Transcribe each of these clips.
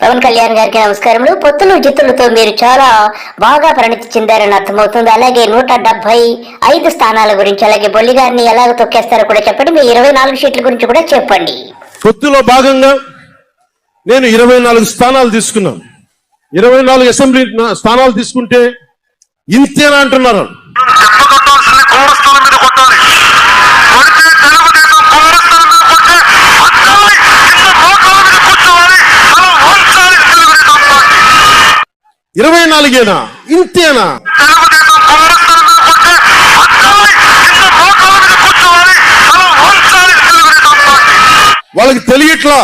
పవన్ కళ్యాణ్ గారికి నమస్కారములు. పొత్తులు జిత్తులతో మీరు చాలా బాగా పరిణితి చెందారని అర్థమవుతుంది. అలాగే నూట డెబ్బై ఐదు స్థానాల గురించి అలాగే బొల్లి గారిని ఎలాగ తొక్కేస్తారో కూడా చెప్పండి. మీ ఇరవై నాలుగు సీట్ల గురించి కూడా చెప్పండి. పొత్తులో భాగంగా నేను ఇరవై నాలుగు స్థానాలు తీసుకున్నాను. ఇరవై నాలుగు అసెంబ్లీ స్థానాలు తీసుకుంటే ఇంతేనా అంటున్నారు. ఇరవై నాలుగేనా? ఇంతేనా? వాళ్ళకి తెలియట్లా?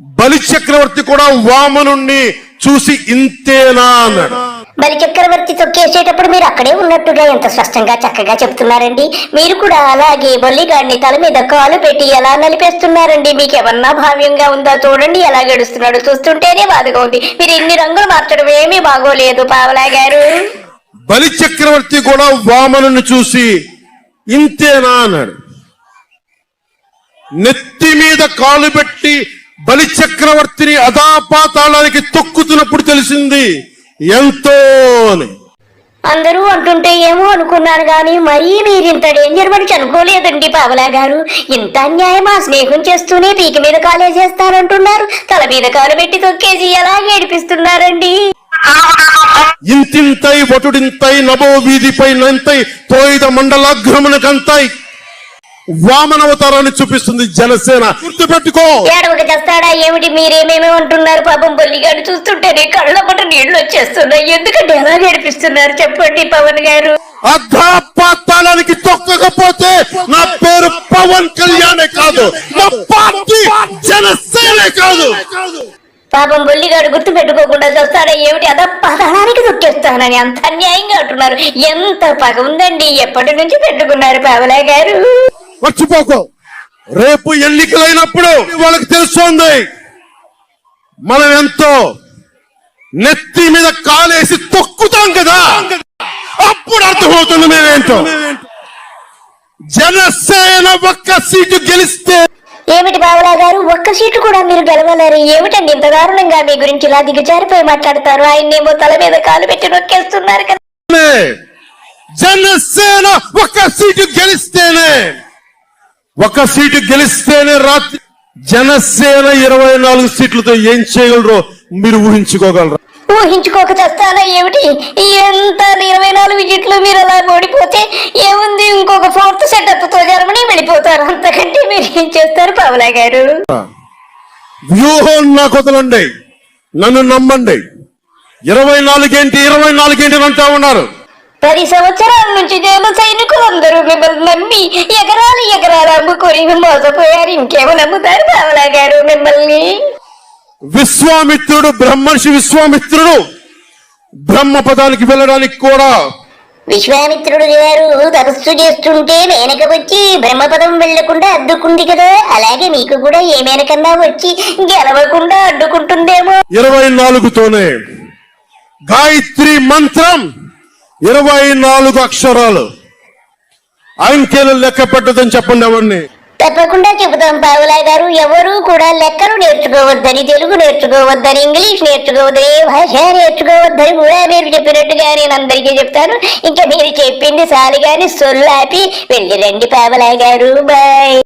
బలి చక్రవర్తి కూడా వామనుణ్ణి చూసి ఇంతేనా అన్నాడు. మరి చక్రవర్తి తొక్కేసేటప్పుడు మీరు అక్కడే ఉన్నట్టుగా ఎంత స్పష్టంగా చక్కగా చెప్తున్నారండి. మీరు కూడా అలాగే బొల్లి గారిని తల మీద కాలు పెట్టి ఎలా నలిపేస్తున్నారండి. మీకు ఏమన్నా భావ్యంగా ఉందా చూడండి. ఎలా గడుస్తున్నాడు చూస్తుంటేనే బాధగా ఉంది. మీరు ఇన్ని రంగులు మార్చడం ఏమీ బాగోలేదు పావలా గారు. బలి చక్రవర్తి కూడా వామనుని చూసి ఇంతేనా అన్నాడు. నెత్తి మీద కాలు పెట్టి బలి చక్రవర్తిని అదాపాతాళానికి తొక్కుతున్నప్పుడు తెలిసింది ఎంతో అందరూ అంటుంటే ఏమో అనుకున్నాను కానీ మరీ మీరు ఇంత డేంజర్ మనిషి అనుకోలేదండి పావలా గారు. ఇంత అన్యాయమా స్నేహం చేస్తూనే పీక మీద కాలేసేస్తారంటున్నారు తల మీద కాలు పెట్టి తొక్కేసి ఎలా ఏడిపిస్తున్నారండి? ఇంతింతై వటుడింతై నభో వీధిపై నంతై తోయిద మండలాగ్రమునకంతై వామనవతారాన్ని చూపిస్తుంది జనసేన. గుర్తుపెట్టుకో. ఏడవక చేస్తాడా ఏమిటి? మీరేమేమో అంటున్నారు? పాపం బొల్లిగాడు చూస్తుంటేనే కళ్ళ పట్ట నీళ్ళు వచ్చేస్తున్నాయి. ఎందుకంటే ఎలా ఏడిపిస్తున్నారు? చెప్పండి పవన్ గారు. అధాపాతాళానికి తొక్కకపోతే నా పేరు పవన్ కళ్యాణే కాదు. నా పార్టీ జనసేనే కాదు. పాపం బొల్లిగాడు గుర్తు పెట్టుకోకుండా చూస్తాడా ఏమిటి? అదా పదహానికి తొక్కేస్తానని అంత అన్యాయంగా అంటున్నారు. ఎంత పగ ఉందండి? ఎప్పటి నుంచి పెట్టుకున్నారు పావలా గారు? మర్చిపోకు. రేపు ఎన్నికలైనప్పుడు వాళ్ళకి తెలుస్తోంది. మనం ఎంతో నెత్తి మీద కాలేసి తొక్కుతాం కదా. అప్పుడు అర్థమవుతుంది మేమేంటో. జనసేన ఒక్క సీటు గెలిస్తే ఏమిటి బావలా గారు? ఒక్క సీటు కూడా మీరు గెలవలేరు. ఏమిటండి ఇంత దారుణంగా మీ గురించి ఇలా దిగజారిపోయి మాట్లాడతారు? ఆయన్నేమో తల మీద కాలు పెట్టి నొక్కేస్తున్నారు కదా. జనసేన ఒక సీటు గెలిస్తేనే ఒక సీటు గెలిస్తేనే రాత్రి జనసేన ఇరవై నాలుగు సీట్లతో ఏం చేయగలరో మీరు ఊహించుకోగలరా? ఊహించుకోక చేస్తానా ఏమిటి? ఎంత ఇరవై నాలుగు సీట్లు మీరు అలా ఓడిపోతే ఏముంది? ఇంకొక ఫోర్త్ సెటప్తో జర్మనీ వెళ్ళిపోతారు. అంతకంటే మీరు ఏం చేస్తారు పావలా గారు? వ్యూహం నాకు వదలండి. నన్ను నమ్మండి. ఇరవై నాలుగేంటి? ఇరవై నాలుగేంటి అంటా ఉన్నారు. పది సంవత్సరాల నుంచి జన సైనికులందరూ మిమ్మల్ని నమ్మి ఎకరాలు ఎకరాలు అమ్ముకొని మోసపోయారు. ఇంకేమో నమ్ముతారు పావలా గారు మిమ్మల్ని. విశ్వామిత్రుడు బ్రహ్మర్షి విశ్వామిత్రుడు బ్రహ్మ పదానికి వెళ్ళడానికి కూడా విశ్వామిత్రుడు గారు తపస్సు చేస్తుంటే మేనక వచ్చి బ్రహ్మపదం వెళ్ళకుండా అడ్డుకుంది కదా. అలాగే మీకు కూడా ఏ మేనకన్నా వచ్చి గెలవకుండా అడ్డుకుంటుందేమో. ఇరవై నాలుగుతోనే గాయత్రి మంత్రం ఇరవై నాలుగు అక్షరాలు. అంకెలు లెక్క పెట్టదని చెప్పండి ఎవరిని? తప్పకుండా చెబుతాం పావులా గారు. ఎవరు కూడా లెక్కలు నేర్చుకోవద్దని తెలుగు నేర్చుకోవద్దని ఇంగ్లీష్ నేర్చుకోవద్దని ఏ భాష నేర్చుకోవద్దని కూడా మీరు చెప్పినట్టుగా నేను అందరికీ చెప్తాను. ఇంకా మీరు చెప్పింది సాలి గాని సొల్లాపి. వెళ్ళి రండి పావలా గారు. బాయ్.